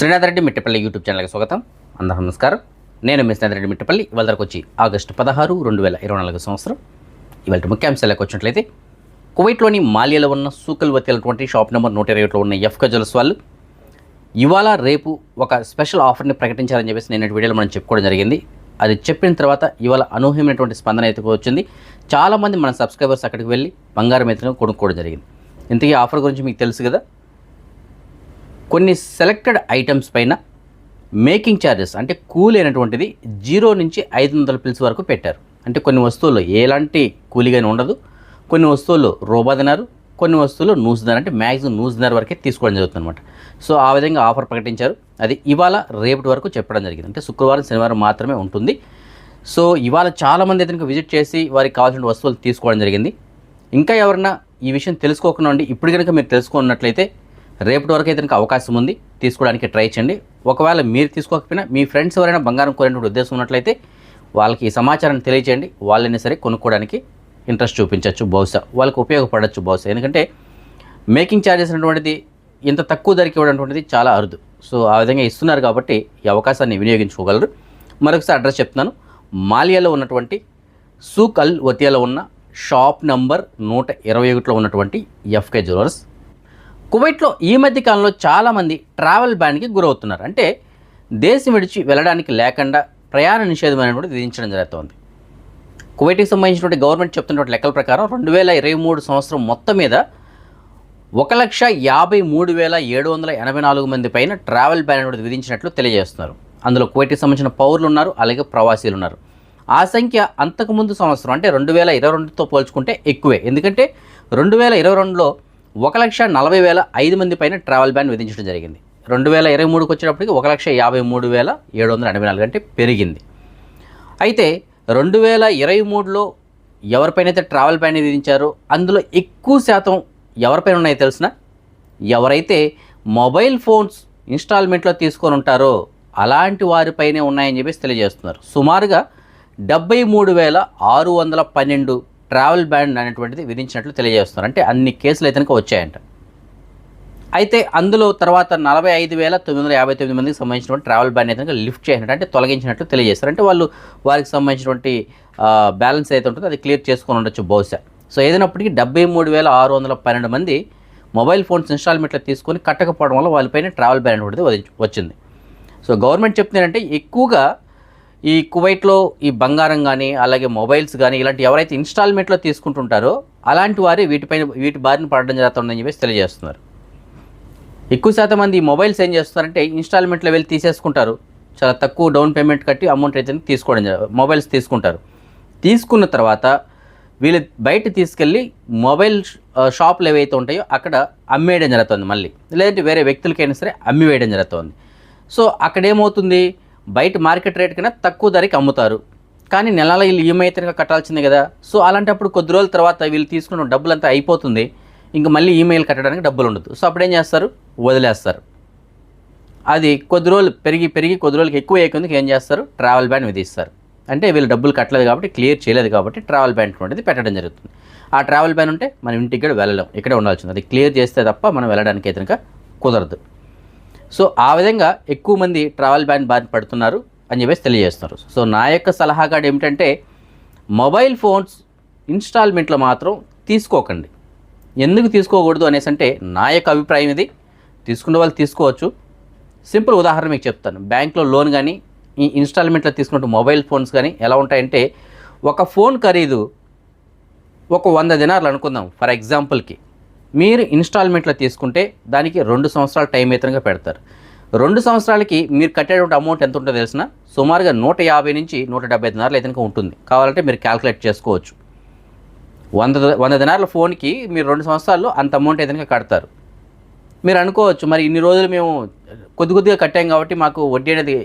Srinath Reddy Mittapalli YouTube ఛానల్కి స్వాగతం. అందరూ నమస్కారం. నేను మీ శ్రీనాథ్ రెడ్డి మిట్టపల్లి. ఇవాళ దగ్గరకు వచ్చి ఆగస్టు పదహారు రెండు వేల ఇరవై నాలుగు సంవత్సరం. ఇవాళ ముఖ్యాంశాలకు వచ్చినట్లయితే కువైట్లోని మాలియాలో ఉన్న సూకల్ వతిలటువంటి షాప్ నెంబర్ నూట ఇరవై ఒకటిలో ఉన్న ఎఫ్ కజల్స్ వాళ్ళు ఇవాళ రేపు ఒక స్పెషల్ ఆఫర్ని ప్రకటించాలని చెప్పేసి నేను వీడియోలో మనం చెప్పుకోవడం జరిగింది. అది చెప్పిన తర్వాత ఇవాళ అనూహ్యమైనటువంటి స్పందన అయితే వచ్చింది. చాలామంది మన సబ్స్క్రైబర్స్ అక్కడికి వెళ్ళి బంగారం అయితే కొనుక్కోవడం జరిగింది. ఇంతకీ ఆఫర్ గురించి మీకు తెలుసు కదా? కొన్ని సెలెక్టెడ్ ఐటమ్స్ పైన మేకింగ్ ఛార్జెస్ అంటే కూలీ అయినటువంటిది జీరో నుంచి ఐదు వందల పిల్స్ వరకు పెట్టారు. అంటే కొన్ని వస్తువుల్లో ఎలాంటి కూలీగానే ఉండదు. కొన్ని వస్తువులు రూబాదినారు కొన్ని వస్తువులు నూస్ అంటే మ్యాక్సిమం నూస్ వరకే తీసుకోవడం జరుగుతుంది అనమాట సో ఆ విధంగా ఆఫర్ ప్రకటించారు. అది ఇవాళ రేపటి వరకు చెప్పడం జరిగింది. అంటే శుక్రవారం శనివారం మాత్రమే ఉంటుంది. సో ఇవాళ చాలామంది అయితే విజిట్ చేసి వారికి కావాల్సిన వస్తువులు తీసుకోవడం జరిగింది. ఇంకా ఎవరన్నా ఈ విషయం తెలుసుకోకుండా ఉండి ఇప్పుడు కనుక మీరు తెలుసుకున్నట్లయితే రేపటి వరకు అయితే అవకాశం ఉంది. తీసుకోవడానికి ట్రై చేయండి. ఒకవేళ మీరు తీసుకోకపోయినా మీ ఫ్రెండ్స్ ఎవరైనా బంగారం కోరేటువంటి ఉద్దేశం ఉన్నట్లయితే వాళ్ళకి ఈ సమాచారాన్ని తెలియచేయండి. వాళ్ళైనా సరే కొనుక్కోవడానికి ఇంట్రెస్ట్ చూపించవచ్చు బహుశా వాళ్ళకి ఉపయోగపడవచ్చు బహుశా. ఎందుకంటే మేకింగ్ ఛార్జెస్ అనేటువంటిది ఇంత తక్కువ ధరకి ఇవ్వడం చాలా అరుదు. సో ఆ విధంగా ఇస్తున్నారు కాబట్టి ఈ అవకాశాన్ని వినియోగించుకోగలరు. మరొకసారి అడ్రస్ చెప్తున్నాను. మాలియాలో ఉన్నటువంటి సూక్ అల్ వతియాలో ఉన్న షాప్ నంబర్ నూట ఇరవై ఒకటిలో ఉన్నటువంటి ఎఫ్కే జ్యువెలర్స్. కువైట్లో ఈ మధ్య కాలంలో చాలామంది ట్రావెల్ బ్యాన్కి గురవుతున్నారు. అంటే దేశం విడిచి వెళ్ళడానికి లేకుండా ప్రయాణ నిషేధం అనేటువంటి విధించడం జరుగుతోంది. కువైట్కి సంబంధించినటువంటి గవర్నమెంట్ చెప్తున్నటువంటి లెక్కల ప్రకారం రెండు వేల ఇరవై మూడు సంవత్సరం మొత్తం మీద ఒక లక్ష యాభై మూడు వేల ఏడు వందల ఎనభై నాలుగు మంది పైన ట్రావెల్ బ్యాన్ అనేది విధించినట్లు తెలియజేస్తున్నారు. అందులో కువైట్కి సంబంధించిన పౌరులు ఉన్నారు అలాగే ప్రవాసీలు ఉన్నారు. ఆ సంఖ్య అంతకుముందు సంవత్సరం అంటే రెండు వేల ఇరవై రెండుతో పోల్చుకుంటే ఎక్కువే. ఎందుకంటే రెండు వేల ఇరవై రెండులో ఒక లక్ష నలభై వేల ఐదు మంది పైన ట్రావెల్ బ్యాన్ విధించడం జరిగింది. రెండు వేల ఇరవై మూడుకి వచ్చేటప్పటికి ఒక లక్ష యాభై మూడు వేల ఏడు వందల ఎనభై నాలుగు అంటే పెరిగింది. అయితే రెండు వేల ఇరవై మూడులో ఎవరిపైనైతే ట్రావెల్ బ్యాన్ విధించారో అందులో ఎక్కువ శాతం ఎవరిపైన ఉన్నాయో తెలిసిన? ఎవరైతే మొబైల్ ఫోన్స్ ఇన్స్టాల్మెంట్లో తీసుకొని ఉంటారో అలాంటి వారిపైనే ఉన్నాయని చెప్పేసి తెలియజేస్తున్నారు. సుమారుగా డెబ్బై మూడు వేల ఆరు వందల పన్నెండు ట్రావెల్ బ్యాన్ అనేటువంటిది విధించినట్లు తెలియజేస్తున్నారు. అంటే అన్ని కేసులు అయితే వచ్చాయంట. అయితే అందులో తర్వాత నలభై ఐదు వేల తొమ్మిది వందల యాభై తొమ్మిది మందికి సంబంధించినటువంటి ట్రావెల్ బ్యాన్ అయితే లిఫ్ట్ చేసినట్టు అంటే తొలగించినట్లు తెలియజేస్తారు. అంటే వాళ్ళు వారికి సంబంధించినటువంటి బ్యాలెన్స్ అయితే ఉంటుందో అది క్లియర్ చేసుకొని ఉండొచ్చు బహుశా. సో ఏదైనప్పటికీ డెబ్బై మూడు వేల ఆరు వందల పన్నెండు మంది మొబైల్ ఫోన్స్ ఇన్స్టాల్మెంట్లో తీసుకొని కట్టకపోవడం వల్ల వాళ్ళపైన ట్రావెల్ బ్యాన్ అనేది వచ్చింది. సో గవర్నమెంట్ చెప్తుందంటే ఎక్కువగా ఈ కువైట్లో ఈ బంగారం కానీ అలాగే మొబైల్స్ కానీ ఇలాంటి ఎవరైతే ఇన్స్టాల్మెంట్లో తీసుకుంటుంటారో అలాంటి వారే వీటిపైన వీటి బారిన పడడం జరుగుతుందని చెప్పేసి తెలియజేస్తున్నారు. ఎక్కువ శాతం మంది ఈ మొబైల్స్ ఏం చేస్తున్నారంటే ఇన్స్టాల్మెంట్లో వెళ్ళి తీసేసుకుంటారు. చాలా తక్కువ డౌన్ పేమెంట్ కట్టి అమౌంట్ అయితే తీసుకోవడం మొబైల్స్ తీసుకుంటారు. తీసుకున్న తర్వాత వీళ్ళు బయట తీసుకెళ్ళి మొబైల్ షాపులు ఏవైతే ఉంటాయో అక్కడ అమ్మేయడం జరుగుతుంది మళ్ళీ. లేదంటే వేరే వ్యక్తులకైనా సరే అమ్మి వేయడం జరుగుతుంది. సో అక్కడ ఏమవుతుంది బయట మార్కెట్ రేట్ కన్నా తక్కువ ధరకి అమ్ముతారు. కానీ నెలల వీళ్ళు ఈఎంఐ అయితే కట్టాల్సిందే కదా. సో అలాంటప్పుడు కొద్ది రోజుల తర్వాత వీళ్ళు తీసుకున్న డబ్బులు అంతా అయిపోతుంది. ఇంకా మళ్ళీ ఈమెయిల్ కట్టడానికి డబ్బులు ఉండదు. సో అప్పుడు ఏం చేస్తారు? వదిలేస్తారు. అది కొద్ది రోజులు పెరిగి పెరిగి కొద్ది రోజులకి ఎక్కువ అయ్యేందుకు ఏం చేస్తారు? ట్రావెల్ బ్యాన్ విధిస్తారు. అంటే వీళ్ళు డబ్బులు కట్టలేదు కాబట్టి క్లియర్ చేయలేదు కాబట్టి ట్రావెల్ బ్యాన్ అనేది పెట్టడం జరుగుతుంది. ఆ ట్రావెల్ బ్యాన్ ఉంటే మనం ఇంటికి కూడా వెళ్ళలేం. ఇక్కడే ఉండాల్సింది. అది క్లియర్ చేస్తే తప్ప మనం వెళ్ళడానికి అయితే కుదరదు. సో ఆ విధంగా ఎక్కువ మంది ట్రావెల్ బ్యాన్ బారిన పడుతున్నారు అని చెప్పేసి తెలియజేస్తున్నారు. సో నా యొక్క సలహాగాడు ఏమిటంటే మొబైల్ ఫోన్స్ ఇన్స్టాల్మెంట్లో మాత్రం తీసుకోకండి. ఎందుకు తీసుకోకూడదు అనేసి అంటే నా యొక్క అభిప్రాయం ఇది. తీసుకున్న వాళ్ళు తీసుకోవచ్చు. సింపుల్ ఉదాహరణ మీకు చెప్తాను. బ్యాంక్లో లోన్ కానీ ఈ ఇన్స్టాల్మెంట్లో తీసుకున్నట్టు మొబైల్ ఫోన్స్ కానీ ఎలా ఉంటాయంటే ఒక ఫోన్ ఖరీదు ఒక వంద దినార్లు అనుకుందాం. ఫర్ ఎగ్జాంపుల్కి మీరు ఇన్స్టాల్మెంట్లో తీసుకుంటే దానికి రెండు సంవత్సరాల టైం వేతనంగా పెడతారు. రెండు సంవత్సరాలకి మీరు కట్టేటువంటి అమౌంట్ ఎంత ఉంటుందో తెలిసిన సుమారుగా నూట యాభై నుంచి నూట డెబ్బై దినారులు అయితే ఉంటుంది. కావాలంటే మీరు క్యాల్కులేట్ చేసుకోవచ్చు. వంద వంద దినారుల ఫోన్కి మీరు రెండు సంవత్సరాల్లో అంత అమౌంట్ ఏదైనా కడతారు. మీరు అనుకోవచ్చు మరి ఇన్ని రోజులు మేము కొద్ది కొద్దిగా కట్టాం కాబట్టి మాకు వడ్డీ అనేది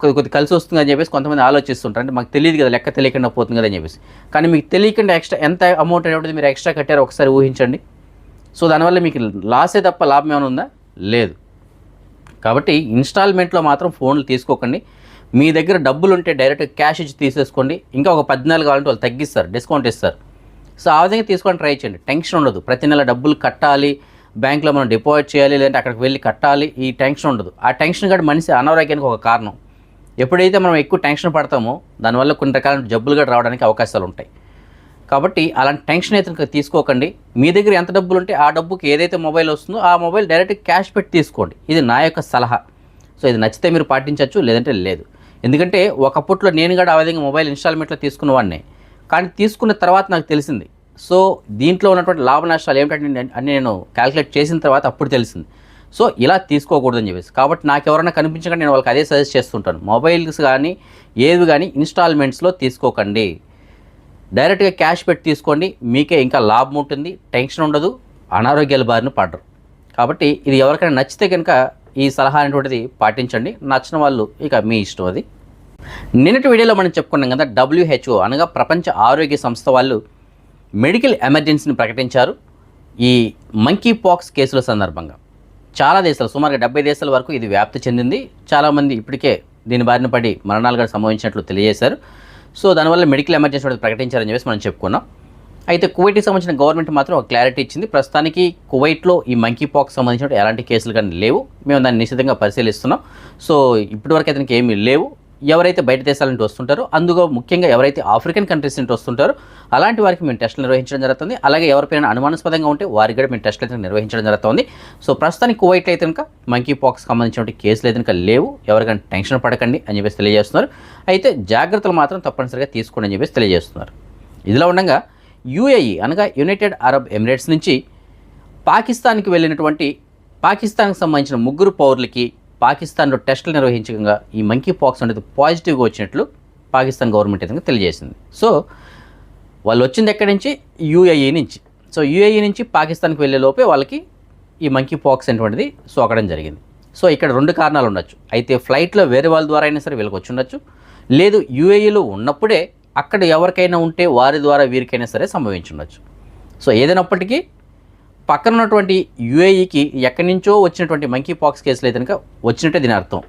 కొద్ది కొద్ది కలిసి వస్తుంది అని చెప్పేసి కొంతమంది ఆలోచిస్తుంటారు. అంటే మాకు తెలియదు కదా లెక్క తెలియకుండా పోతుంది కదా అని చెప్పేసి. కానీ మీకు తెలియకుండా ఎక్స్ట్రా ఎంత అమౌంట్ అనేటువంటిది మీరు ఎక్స్ట్రా కట్టారో ఒకసారి ఊహించండి. సో దానివల్ల మీకు లాసే తప్ప లాభం ఏమైనా ఉందా? లేదు. కాబట్టి ఇన్స్టాల్మెంట్లో మాత్రం ఫోన్లు తీసుకోకండి. మీ దగ్గర డబ్బులు ఉంటే డైరెక్ట్ క్యాష్ ఇచ్చి తీసేసుకోండి. ఇంకా ఒక పద్నాలుగు కావాలంటే వాళ్ళు తగ్గిస్తారు డిస్కౌంట్ ఇస్తారు. సో ఆ విధంగా తీసుకొని ట్రై చేయండి. టెన్షన్ ఉండదు. ప్రతి నెల డబ్బులు కట్టాలి. బ్యాంక్లో మనం డిపాజిట్ చేయాలి లేదంటే అక్కడికి వెళ్ళి కట్టాలి ఈ టెన్షన్ ఉండదు. ఆ టెన్షన్ కూడా మనిషి అనారోగ్యానికి ఒక కారణం. ఎప్పుడైతే మనం ఎక్కువ టెన్షన్ పడతామో దానివల్ల కొన్ని రకాల జబ్బులు కూడా రావడానికి అవకాశాలు ఉంటాయి. కాబట్టి అలాంటి టెన్షన్ అయితే తీసుకోకండి. మీ దగ్గర ఎంత డబ్బులు ఉంటే ఆ డబ్బుకి ఏదైతే మొబైల్ వస్తుందో ఆ మొబైల్ డైరెక్ట్ క్యాష్ పెట్టి తీసుకోండి. ఇది నా యొక్క సలహా. సో ఇది నచ్చితే మీరు పాటించవచ్చు లేదంటే లేదు. ఎందుకంటే ఒకప్పట్లో నేను కూడా ఆ విధంగా మొబైల్ ఇన్స్టాల్మెంట్లో తీసుకున్న వాడిని. కానీ తీసుకున్న తర్వాత నాకు తెలిసింది సో దీంట్లో ఉన్నటువంటి లాభ నష్టాలు ఏమిటంటే నేను- అని నేను క్యాలిక్యులేట్ చేసిన తర్వాత అప్పుడు తెలిసింది. సో ఇలా తీసుకోకూడదని చెప్పేసి. కాబట్టి నాకు ఎవరైనా కనిపించకుండా నేను వాళ్ళకి అదే సజెస్ట్ చేస్తుంటాను. మొబైల్స్ కానీ ఏవి కానీ ఇన్స్టాల్మెంట్స్లో తీసుకోకండి. డైరెక్ట్గా క్యాష్ పెట్టి తీసుకోండి. మీకే ఇంకా లాభం ఉంటుంది. టెన్షన్ ఉండదు. అనారోగ్యాల బారిన పడరు. కాబట్టి ఇది ఎవరికైనా నచ్చితే కనుక ఈ సలహా అనేటువంటిది పాటించండి. నచ్చిన వాళ్ళు ఇక మీ ఇష్టం అది. నిన్నటి వీడియోలో మనం చెప్పుకున్నాం కదా డబ్ల్యూహెచ్ఓ అనగా ప్రపంచ ఆరోగ్య సంస్థ వాళ్ళు మెడికల్ ఎమర్జెన్సీని ప్రకటించారు ఈ మంకీ పాక్స్ కేసుల సందర్భంగా. చాలా దేశాలు సుమారుగా డెబ్బై దేశాల వరకు ఇది వ్యాప్తి చెందింది. చాలామంది ఇప్పటికే దీని బారిన పడి మరణాలు కూడా సంభవించినట్లు తెలియజేశారు. సో దానివల్ల మెడికల్ ఎమర్జెన్సీ కూడా ప్రకటించారని చెప్పేసి మనం చెప్పుకున్నాం. అయితే కువైట్కి సంబంధించిన గవర్నమెంట్ మాత్రం ఒక క్లారిటీ ఇచ్చింది. ప్రస్తుతానికి కువైట్లో ఈ మంకీ పాక్స్ సంబంధించిన ఎలాంటి కేసులు కానీ లేవు. మేము దాన్ని నిశ్చితంగా పరిశీలిస్తున్నాం. సో ఇప్పటివరకు అతనికి ఏమీ లేవు. ఎవరైతే బయట దేశాల నుండి వస్తుంటారో అందులో ముఖ్యంగా ఎవరైతే ఆఫ్రికన్ కంట్రీస్ నుండి వస్తుంటారో అలాంటి వారికి మేము టెస్టులు నిర్వహించడం జరుగుతుంది. అలాగే ఎవరిపైనా అనుమానాస్పదంగా ఉంటే వారికి కూడా మేము టెస్టులు అయితే నిర్వహించడం జరుగుతుంది. సో ప్రస్తుతానికి కువైట్లో అయితే కనుక మంకీ పాక్స్ సంబంధించిన కేసులు అయితే కనుక లేవు. ఎవరికైనా టెన్షన్ పడకండి అని చెప్పేసి తెలియజేస్తున్నారు. అయితే జాగ్రత్తలు మాత్రం తప్పనిసరిగా తీసుకోండి అని చెప్పేసి తెలియజేస్తున్నారు. ఇదిలా ఉండగా యూఏఈ అనగా యునైటెడ్ అరబ్ ఎమిరేట్స్ నుంచి పాకిస్తాన్కి వెళ్ళినటువంటి పాకిస్తాన్కి సంబంధించిన ముగ్గురు పౌరులకి పాకిస్తాన్లో టెస్టులు నిర్వహించగా ఈ మంకీ పాక్స్ అనేది పాజిటివ్గా వచ్చినట్లు పాకిస్తాన్ గవర్నమెంట్ అయితే తెలియజేసింది. సో వాళ్ళు వచ్చింది ఎక్కడి నుంచి? యూఏఈ నుంచి. సో యూఏఈ నుంచి పాకిస్తాన్కి వెళ్ళే లోపే వాళ్ళకి ఈ మంకీ పాక్స్ అనేటువంటిది సోకడం జరిగింది. సో ఇక్కడ రెండు కారణాలు ఉండొచ్చు. అయితే ఫ్లైట్లో వేరే వాళ్ళ ద్వారా అయినా సరే వీళ్ళకి వచ్చి ఉండొచ్చు. లేదు యూఏఈలో ఉన్నప్పుడే అక్కడ ఎవరికైనా ఉంటే వారి ద్వారా వీరికైనా సరే సంభవించి ఉండొచ్చు. సో ఏదైనప్పటికీ పక్కన ఉన్నటువంటి యూఏఈకి ఎక్కడి నుంచో వచ్చినటువంటి మంకీ పాక్స్ కేసులు అయితే కనుక వచ్చినట్టే దీని అర్థం.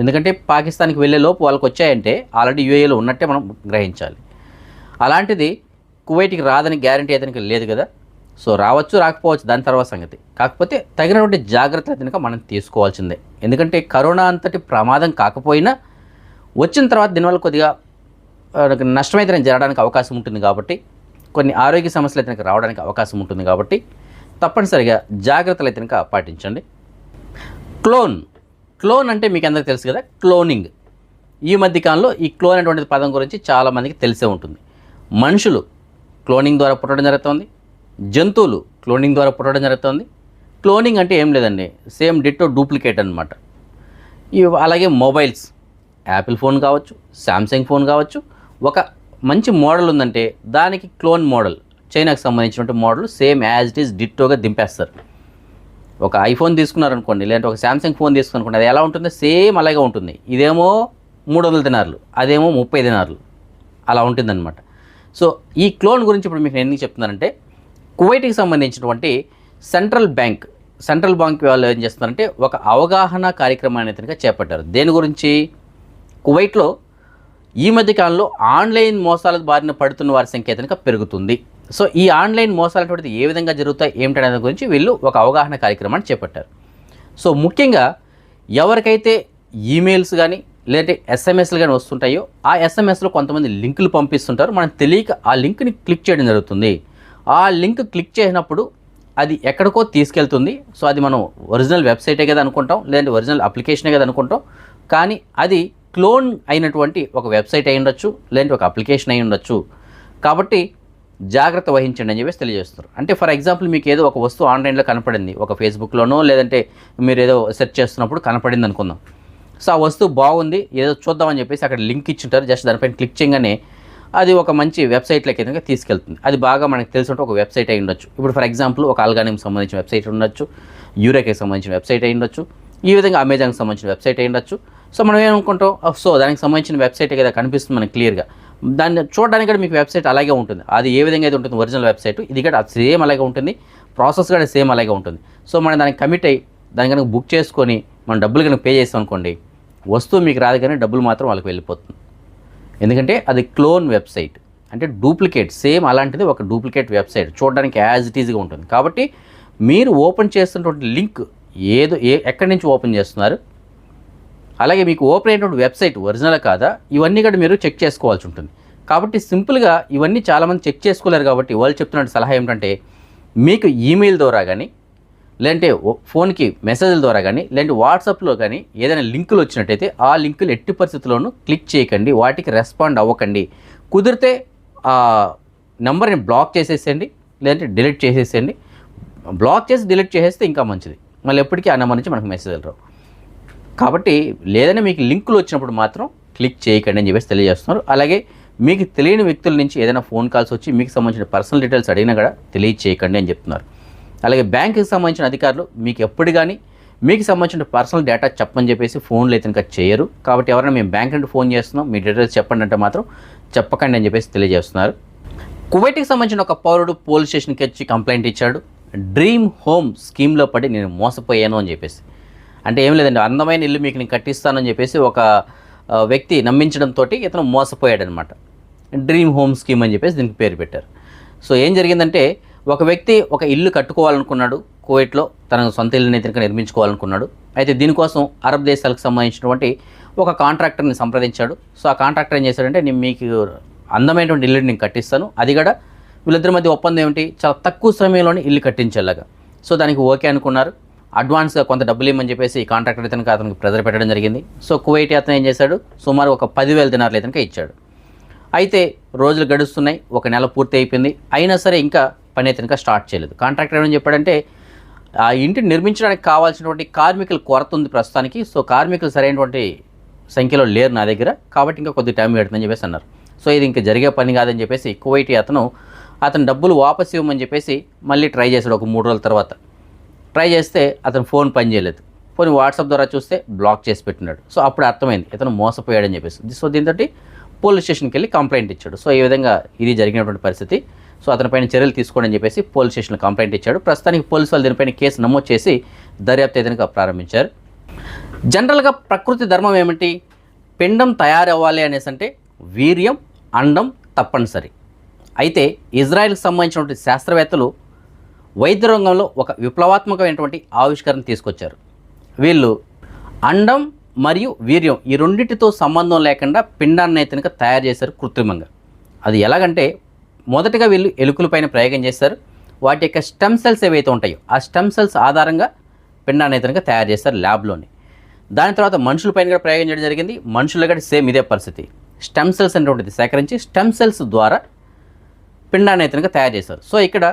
ఎందుకంటే పాకిస్తాన్కి వెళ్ళే లోపు వాళ్ళకి వచ్చాయంటే ఆల్రెడీ యూఏఈలో ఉన్నట్టే మనం గ్రహించాలి. అలాంటిది కువైట్కి రాదని గ్యారంటీ అయితే లేదు కదా. సో రావచ్చు రాకపోవచ్చు దాని తర్వాత సంగతి. కాకపోతే తగినటువంటి జాగ్రత్తలు కనుక మనం తీసుకోవాల్సిందే. ఎందుకంటే కరోనా అంతటి ప్రమాదం కాకపోయినా వచ్చిన తర్వాత దీనివల్ల కొద్దిగా నష్టమైతే జరగడానికి అవకాశం ఉంటుంది కాబట్టి కొన్ని ఆరోగ్య సమస్యలు అయితే రావడానికి అవకాశం ఉంటుంది కాబట్టి తప్పనిసరిగా జాగ్రత్తలు అయితే కనుక పాటించండి. క్లోన్. క్లోన్ అంటే మీకు అందరికీ తెలుసు కదా క్లోనింగ్. ఈ మధ్య కాలంలో ఈ క్లోన్ అనేటువంటి పదం గురించి చాలామందికి తెలిసే ఉంటుంది. మనుషులు క్లోనింగ్ ద్వారా పుట్టడం జరుగుతుంది. జంతువులు క్లోనింగ్ ద్వారా పుట్టడం జరుగుతుంది. క్లోనింగ్ అంటే ఏం లేదండి సేమ్ డిట్టో డూప్లికేట్ అనమాట ఇవి అలాగే మొబైల్స్ యాపిల్ ఫోన్ కావచ్చు శాంసంగ్ ఫోన్ కావచ్చు ఒక మంచి మోడల్ ఉందంటే దానికి క్లోన్ మోడల్. చైనాకి సంబంధించినటువంటి model same as it is డిట్టోగా దింపేస్తారు. ఒక ఐఫోన్ తీసుకున్నారనుకోండి లేదంటే ఒక శాంసంగ్ ఫోన్ తీసుకున్నారనుకోండి అది ఎలా ఉంటుంది? సేమ్ అలాగే ఉంటుంది. ఇదేమో మూడు వందల దినార్లు అదేమో ముప్పై దినార్లు అలా ఉంటుందన్నమాట. సో ఈ క్లోన్ గురించి ఇప్పుడు మీకు నేను ఎందుకు చెప్తున్నానంటే కువైట్కి సంబంధించినటువంటి సెంట్రల్ బ్యాంక్ సెంట్రల్ బ్యాంక్ వాళ్ళు ఏం చేస్తున్నారంటే ఒక అవగాహన కార్యక్రమాన్ని అతనిగా చేపట్టారు. దేని గురించి? కువైట్లో ఈ మధ్య కాలంలో ఆన్లైన్ మోసాల బారిన పడుతున్న వారి సంఖ్య కనుక పెరుగుతుంది. సో ఈ ఆన్లైన్ మోసాలు ఏ విధంగా జరుగుతాయి ఏమిటనే దాని గురించి వీళ్ళు ఒక అవగాహన కార్యక్రమాన్ని చేపట్టారు. సో ముఖ్యంగా ఎవరికైతే ఈమెయిల్స్ కానీ లేదంటే ఎస్ఎంఎస్లు కానీ వస్తుంటాయో ఆ ఎస్ఎంఎస్లో కొంతమంది లింకులు పంపిస్తుంటారు. మనం తెలియక ఆ లింక్ని క్లిక్ చేయడం జరుగుతుంది. ఆ లింక్ క్లిక్ చేసినప్పుడు అది ఎక్కడికో తీసుకెళ్తుంది. సో అది మనం ఒరిజినల్ వెబ్సైటే కదా అనుకుంటాం లేదంటే ఒరిజినల్ అప్లికేషనే కదా అనుకుంటాం. కానీ అది క్లోన్ అయినటువంటి ఒక వెబ్సైట్ అయి ఉండొచ్చు లేదంటే ఒక అప్లికేషన్ అయి ఉండొచ్చు. కాబట్టి జాగ్రత్త వహించండి అని చెప్పేసి తెలియజేస్తారు అంటే ఫర్ ఎగ్జాంపుల్ మీకు ఏదో ఒక వస్తువు ఆన్లైన్లో కనపడింది ఒక ఫేస్బుక్లోనో లేదంటే మీరు ఏదో సెర్చ్ చేస్తున్నప్పుడు కనపడింది అనుకుందాం. సో ఆ వస్తువు బాగుంది ఏదో చూద్దామని చెప్పేసి అక్కడ లింక్ ఇచ్చింటారు జస్ట్ దానిపైన క్లిక్ చేయగానే అది ఒక మంచి వెబ్సైట్లోకి కనుక తీసుకెళ్తుంది. అది బాగా మనకు తెలిసి ఉంటే ఒక వెబ్సైట్ అయి ఉండొచ్చు. ఇప్పుడు ఫర్ ఎగ్జాంపుల్ ఒక ఆల్గానిక్ సంబంధించిన వెబ్సైట్ ఉండొచ్చు యూరేకి సంబంధించిన వెబ్సైట్ అయి ఉండొచ్చు ఈ విధంగా అమెజాన్కి సంబంధించిన వెబ్సైట్ అయి ఉండొచ్చు. సో మనం ఏమనుకుంటాం? సో దానికి సంబంధించిన వెబ్సైట్ కదా కనిపిస్తుంది మనకి క్లియర్గా దాన్ని చూడడానికి కూడా మీకు వెబ్సైట్ అలాగే ఉంటుంది. అది ఏ విధంగా అయితే ఉంటుంది ఒరిజినల్ వెబ్సైట్ ఇది కూడా సేమ్ అలాగే ఉంటుంది. ప్రాసెస్ కూడా సేమ్ అలాగే ఉంటుంది. సో మనం దానికి కమిట్ అయ్యి దాని కనుక బుక్ చేసుకొని మనం డబ్బులు కనుక పే చేస్తాం అనుకోండి వస్తువు మీకు రాదు కానీ డబ్బులు మాత్రం వాళ్ళకి వెళ్ళిపోతుంది. ఎందుకంటే అది క్లోన్ వెబ్సైట్ అంటే డూప్లికేట్ సేమ్ అలాంటిది ఒక డూప్లికేట్ వెబ్సైట్ చూడడానికి యాజ్ ఇట్ ఈజ్గా ఉంటుంది. కాబట్టి మీరు ఓపెన్ చేస్తున్నటువంటి లింక్ ఏదో ఏ ఎక్కడి నుంచి ఓపెన్ చేస్తున్నారు? అలాగే మీకు ఓపెన్ అయినటువంటి వెబ్సైట్ ఒరిజినల్ కాదా? ఇవన్నీ కూడా మీరు చెక్ చేసుకోవాల్సి ఉంటుంది. కాబట్టి సింపుల్గా ఇవన్నీ చాలామంది చెక్ చేసుకోలేరు కాబట్టి వాళ్ళు చెప్తున్న సలహా ఏమిటంటే మీకు ఈమెయిల్ ద్వారా కానీ లేదంటే ఫోన్కి మెసేజ్ల ద్వారా కానీ లేదంటే వాట్సాప్లో కానీ ఏదైనా లింకులు వచ్చినట్టయితే ఆ లింకులు ఎట్టి పరిస్థితుల్లోనూ క్లిక్ చేయకండి. వాటికి రెస్పాండ్ అవ్వకండి. కుదిరితే ఆ నెంబర్ని బ్లాక్ చేసేసేయండి లేదంటే డిలీట్ చేసేసేయండి. బ్లాక్ చేసి డిలీట్ చేసేస్తే ఇంకా మంచిది. మళ్ళీ ఎప్పటికీ ఆ నెంబర్ నుంచి మనకు మెసేజ్లు రావు. కాబట్టి లేదని మీకు లింకులు వచ్చినప్పుడు మాత్రం క్లిక్ చేయకండి అని చెప్పేసి తెలియజేస్తున్నారు. అలాగే మీకు తెలియని వ్యక్తుల నుంచి ఏదైనా ఫోన్ కాల్స్ వచ్చి మీకు సంబంధించిన పర్సనల్ డీటెయిల్స్ అడిగినా కూడా తెలియచేయకండి అని చెప్తున్నారు. అలాగే బ్యాంకుకి సంబంధించిన అధికారులు మీకు ఎప్పుడు కానీ మీకు సంబంధించిన పర్సనల్ డేటా చెప్పని చెప్పేసి ఫోన్లు అయితే ఇంకా చేయరు. కాబట్టి ఎవరైనా మేము బ్యాంక్ నుండి ఫోన్ చేస్తున్నాం మీ డీటెయిల్స్ చెప్పండి అంటే మాత్రం చెప్పకండి అని చెప్పేసి తెలియజేస్తున్నారు. కువైట్కి సంబంధించిన ఒక పౌరుడు పోలీస్ స్టేషన్కి వచ్చి కంప్లైంట్ ఇచ్చాడు. డ్రీమ్ హోమ్ స్కీమ్లో పడి నేను మోసపోయాను అని చెప్పేసి. అంటే ఏం లేదండి అందమైన ఇల్లు మీకు నేను కట్టిస్తానని చెప్పేసి ఒక వ్యక్తి నమ్మించడంతో ఇతను మోసపోయాడనమాట. డ్రీమ్ హోమ్ స్కీమ్ అని చెప్పేసి దీనికి పేరు పెట్టారు. సో ఏం జరిగిందంటే ఒక వ్యక్తి ఒక ఇల్లు కట్టుకోవాలనుకున్నాడు కువైట్లో తన సొంత ఇల్లుని ఇతనికి నిర్మించుకోవాలనుకున్నాడు. అయితే దీనికోసం అరబ్ దేశాలకు సంబంధించినటువంటి ఒక కాంట్రాక్టర్ని సంప్రదించాడు. సో ఆ కాంట్రాక్టర్ ఏం చేశాడంటే నేను మీకు అందమైనటువంటి ఇల్లుని నేను కట్టిస్తాను. అది కూడా వీళ్ళిద్దరి మధ్య ఒప్పందం ఏమిటి? చాలా తక్కువ సమయంలోనే ఇల్లు కట్టించేలాగా. సో దానికి ఓకే అనుకున్నారు. అడ్వాన్స్గా కొంత డబ్బులు ఇవ్వమని చెప్పేసి కాంట్రాక్టర్ ఇతనికి అతనికి ప్రెజర్ పెట్టడం జరిగింది. సో కువైట్ అతను ఏం చేశాడు? సుమారు ఒక పదివేల దినార్లు ఇతనికి ఇచ్చాడు. అయితే రోజులు గడుస్తున్నాయి. ఒక నెల పూర్తి అయిపోయింది. అయినా సరే ఇంకా పని అయితే ఇంకా స్టార్ట్ చేయలేదు. కాంట్రాక్టర్ ఏమని చెప్పాడంటే ఆ ఇంటిని నిర్మించడానికి కావాల్సినటువంటి కార్మికుల కొరత ఉంది ప్రస్తుతానికి. సో కార్మికులు సరైనటువంటి సంఖ్యలో లేరు నా దగ్గర. కాబట్టి ఇంకా కొద్ది టైం పెడుతుందని చెప్పేసి అన్నారు. సో ఇది ఇంకా జరిగే పని కాదని చెప్పేసి కువైటి అతను అతను డబ్బులు వాపస్ ఇవ్వమని చెప్పేసి మళ్ళీ ట్రై చేశాడు ఒక మూడు రోజుల తర్వాత. ట్రై చేస్తే అతను ఫోన్ పనిచేయలేదు పోనీ వాట్సాప్ ద్వారా చూస్తే బ్లాక్ చేసి పెట్టినాడు సో అప్పుడు అర్థమైంది ఇతను మోసపోయాడని చెప్పేసి. సో దీంతో పోలీస్ స్టేషన్కి వెళ్ళి కంప్లైంట్ ఇచ్చాడు. సో ఈ విధంగా ఇది జరిగినటువంటి పరిస్థితి. సో అతనిపైన చర్యలు తీసుకోండి అని చెప్పేసి పోలీస్ స్టేషన్లో కంప్లైంట్ ఇచ్చాడు. ప్రస్తుతానికి పోలీసు వాళ్ళు దీనిపైన కేసు నమోదు చేసి దర్యాప్తు ఏదైనా ప్రారంభించారు. జనరల్గా ప్రకృతి ధర్మం ఏమిటి? పిండం తయారవ్వాలి అనేసి అంటే వీర్యం అండం తప్పనిసరి. అయితే ఇజ్రాయెల్కి సంబంధించినటువంటి శాస్త్రవేత్తలు వైద్య రంగంలో ఒక విప్లవాత్మకమైనటువంటి ఆవిష్కరణ తీసుకొచ్చారు. వీళ్ళు అండం మరియు వీర్యం ఈ రెండింటితో సంబంధం లేకుండా పిండాన్ని అయితే కనుక తయారు చేశారు కృత్రిమంగా. అది ఎలాగంటే మొదటగా వీళ్ళు ఎలుకలపైన ప్రయోగం చేస్తారు వాటి యొక్క స్టెమ్ సెల్స్ ఏవైతే ఉంటాయో ఆ స్టెమ్ సెల్స్ ఆధారంగా పిండాన్ని అయితే కనుక తయారు చేస్తారు ల్యాబ్లోని. దాని తర్వాత మనుషులపైన కూడా ప్రయోగం చేయడం జరిగింది. మనుషుల కూడా సేమ్ ఇదే పరిస్థితి. స్టెమ్ సెల్స్ అనేటువంటిది సేకరించి స్టెమ్ సెల్స్ ద్వారా పిండాన్ని అయితే కనుక తయారు చేశారు. సో ఇక్కడ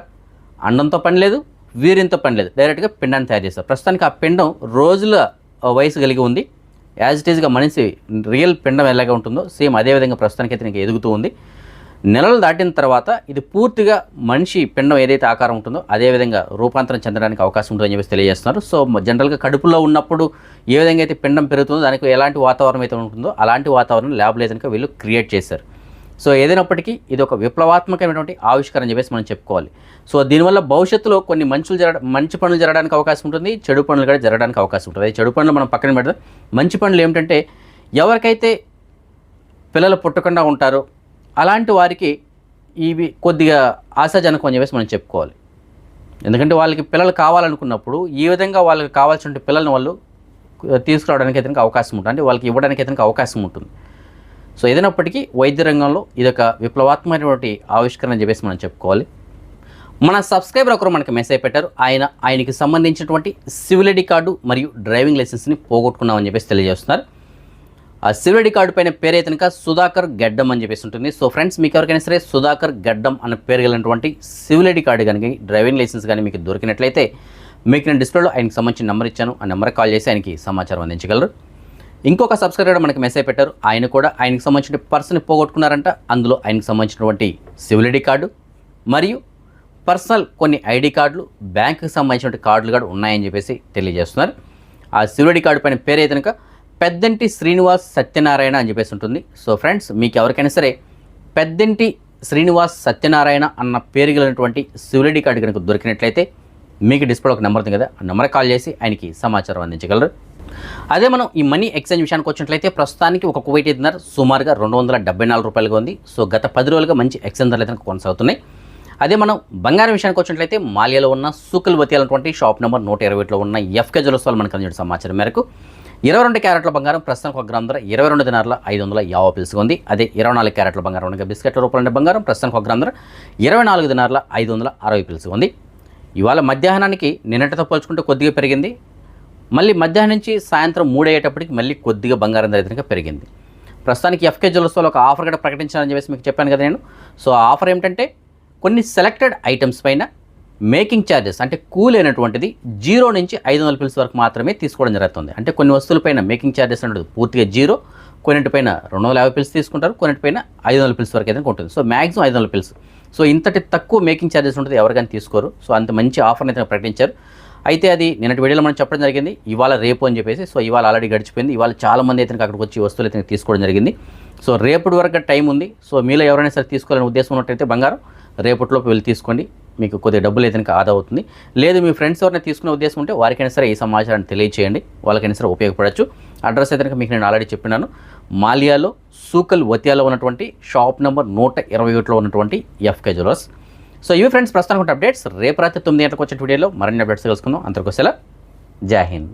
అండంతో పని లేదు వీర్యంతో పని లేదు. డైరెక్ట్గా పిండాన్ని తయారు చేస్తారు. ప్రస్తుతానికి ఆ పిండం రోజుల వయసు కలిగి ఉంది. యాజ్ ఇట్ ఈజ్గా మనిషి రియల్ పిండం ఎలాగా ఉంటుందో సేమ్ అదే విధంగా ప్రస్తుతానికి అయితే ఇంకా ఎదుగుతూ ఉంది. నెలలు దాటిన తర్వాత ఇది పూర్తిగా మనిషి పిండం ఏదైతే ఆకారం ఉంటుందో అదే విధంగా రూపాంతరం చెందడానికి అవకాశం ఉంటుందని చెప్పేసి తెలియజేస్తున్నారు. సో జనరల్గా కడుపులో ఉన్నప్పుడు ఏ విధంగా అయితే పిండం పెరుగుతుందో దానికి ఎలాంటి వాతావరణం అయితే ఉంటుందో అలాంటి వాతావరణం ల్యాబ్లో అయితే వీళ్ళు క్రియేట్ చేశారు. సో ఏదైనప్పటికీ ఇది ఒక విప్లవాత్మకమైనటువంటి ఆవిష్కరణ అని చెప్పేసి మనం చెప్పుకోవాలి. సో దీనివల్ల భవిష్యత్తులో కొన్ని మంచులు జరగ మంచి పనులు జరగడానికి అవకాశం ఉంటుంది చెడు పనులు కూడా జరగడానికి అవకాశం ఉంటుంది. చెడు పనులు మనం పక్కన పెడదాం. మంచి పనులు ఏమిటంటే ఎవరికైతే పిల్లలు పుట్టకుండా ఉంటారో అలాంటి వారికి ఇవి కొద్దిగా ఆశాజనకం అని చెప్పేసి మనం చెప్పుకోవాలి. ఎందుకంటే వాళ్ళకి పిల్లలు కావాలనుకున్నప్పుడు ఈ విధంగా వాళ్ళకి కావాల్సిన పిల్లలను వాళ్ళు తీసుకురావడానికి అయితే అవకాశం ఉంటుంది. అంటే వాళ్ళకి ఇవ్వడానికి అయితే అవకాశం ఉంటుంది. సో ఏదైనప్పటికీ వైద్య రంగంలో ఇదొక విప్లవాత్మకమైనటువంటి ఆవిష్కరణ అని చెప్పేసి మనం చెప్పుకోవాలి. మన సబ్స్క్రైబర్ ఒకరు మనకి మెసేజ్ పెట్టారు. ఆయన ఆయనకి సంబంధించినటువంటి సివిల్ ఐడి కార్డు మరియు డ్రైవింగ్ లైసెన్స్ని పోగొట్టుకున్నామని చెప్పేసి తెలియజేస్తున్నారు. ఆ సివిల్ ఐడి కార్డు పైన పేరు అయితే సుధాకర్ గడ్డం అని చెప్పేసి ఉంటుంది. సో ఫ్రెండ్స్ మీకు ఎవరికైనా సరే సుధాకర్ గడ్డం అనే పేరు కలిగినటువంటి సివిల్ ఐడి కార్డు కానీ డ్రైవింగ్ లైసెన్స్ కానీ మీకు దొరికినట్లయితే మీకు నేను డిస్ప్లేలో ఆయనకి సంబంధించిన నెంబర్ ఇచ్చాను. ఆ నెంబర్ కాల్ చేసి ఆయనకి సమాచారం అందించగలరు. ఇంకొక సబ్స్క్రైబర్ మనకి మెసేజ్ పెట్టారు. ఆయన కూడా ఆయనకి సంబంధించిన పర్సన్ పోగొట్టుకున్నారంట. అందులో ఆయనకి సంబంధించినటువంటి సివిల్ ఐడి కార్డు మరియు పర్సనల్ కొన్ని ఐడి కార్డులు బ్యాంకుకి సంబంధించిన కార్డులు కూడా ఉన్నాయని చెప్పేసి తెలియజేస్తున్నారు. ఆ సివిల్ ఐడి కార్డు పైన పేరు అయితే పెద్దంటి శ్రీనివాస్ సత్యనారాయణ అని చెప్పేసి ఉంటుంది. సో ఫ్రెండ్స్ మీకు ఎవరికైనా సరే పెద్దంటి శ్రీనివాస్ సత్యనారాయణ అన్న పేరు గలనటువంటి సివిల్ ఐడి కార్డు కనుక దొరికినట్లయితే మీకు డిస్ప్లే ఒక నెంబర్ ఉంది కదా ఆ నెంబర్ కాల్ చేసి ఆయనకి సమాచారం అందించగలరు. అదే మనం ఈ మనీ ఎక్స్చేంజ్ విషయానికి వచ్చినట్లయితే ప్రస్తుతానికి ఒక కువైట్ దినార్ సుమారుగా రెండు వందల డెబ్బై నాలుగు రూపాయలుగా ఉంది. సో గత పది రోజులుగా మంచి ఎక్స్చేంజ్ ధరలు అయితే కొనసాగుతున్నాయి. అదే మనం బంగారం విషయానికి వచ్చినట్లయితే మాల్యాలో ఉన్న సూకల్ వతి అనేటువంటి షాప్ నెంబర్ నూట ఇరవైలో ఉన్న ఎఫ్కే జ్యువెల్స్ మనకు అందించిన సమాచారం మేరకు ఇరవై రెండు క్యారెట్ల బంగారం ప్రస్తుతానికి ఒక గ్రామ్ ధర ఇరవై రెండు దినారుల ఐదు వందల యాభై పిలుసుగా ఉంది. అదే ఇరవై నాలుగు క్యారెట్ల బంగారం ఉండగా బిస్కెట్ల రూపంలో బంగారం ప్రస్తుతానికి ఒక గ్రామ్ ధర ఇరవై నాలుగు దినార్ల ఐదు వందల అరవై పిలుసుగా ఉంది. ఇవాళ మధ్యాహ్నానికి నిన్నటితో పోల్చుకుంటే కొద్దిగా పెరిగింది. మళ్ళీ మధ్యాహ్నం నుంచి సాయంత్రం మూడు అయ్యేటప్పటికి మళ్ళీ కొద్దిగా బంగారం ధర అయితే పెరిగింది. ప్రస్తుతానికి ఎఫ్కే జ్యువెల్స్ ఒక ఆఫర్ కూడా ప్రకటించాలని చెప్పేసి మీకు చెప్పాను కదా నేను. సో ఆ ఆఫర్ ఏమిటంటే కొన్ని సెలెక్టెడ్ ఐటమ్స్ పైన మేకింగ్ ఛార్జెస్ అంటే కూల్ అయినటువంటిది జీరో నుంచి ఐదు వందల పిల్స్ వరకు మాత్రమే తీసుకోవడం జరుగుతుంది. అంటే కొన్ని వస్తువులపైన మేకింగ్ ఛార్జెస్ అనేది పూర్తిగా జీరో కొన్నిటిపైన రెండు వందల యాభై పిల్స్ తీసుకుంటారు కొన్నిటిపైన ఐదు వందల పిల్స్ వరకు అయితే ఉంటుంది. సో మ్యాక్సిమం ఐదు వందల పిల్స్. సో ఇంతటి తక్కువ మేకింగ్ ఛార్జెస్ ఉంటుంది ఎవరికైనా తీసుకోరు. సో అంత మంచి ఆఫర్ని అయితే ప్రకటించారు. అయితే అది నిన్నటి వీడియోలో మనం చెప్పడం జరిగింది ఇవాళ రేపు అని చెప్పేసి సో ఇవాళ ఆల్రెడీ గడిచిపోయింది. ఇవాళ చాలా మంది అయితే అక్కడికి వచ్చి వస్తువులు అయితే తీసుకోవడం జరిగింది. సో రేపటి వరకు టైం ఉంది. సో మీలో ఎవరైనా సరే తీసుకోవాలని ఉద్దేశం ఉన్నట్టయితే బంగారం రేపటిలోపు వెళ్ళి తీసుకోండి. మీకు కొద్దిగా డబ్బులు అయితే ఆదా అవుతుంది. లేదు మీ ఫ్రెండ్స్ ఎవరైనా తీసుకునే ఉద్దేశం ఉంటే వారికైనా సరే ఈ సమాచారాన్ని తెలియచేయండి. వాళ్ళకైనా సరే ఉపయోగపడచ్చు. అడ్రస్ అయితే మీకు నేను ఆల్రెడీ చెప్పినాను. మాలియాలో సూకల్ వతియాలో ఉన్నటువంటి షాప్ నెంబర్ నూట ఇరవై ఒకటిలో ఉన్నటువంటి ఎఫ్కే జ్యువెలర్స్ సో ఇవి ఫ్రెండ్స్ ప్రస్తుతానికి అప్డేట్స్. రేపు రాత్రి తొమ్మిది గంటలకు వచ్చే వీడియోలో మరిన్ని అప్డేట్స్ తెలుసుకుందాం. అంతకు సెలవు. జై హింద్.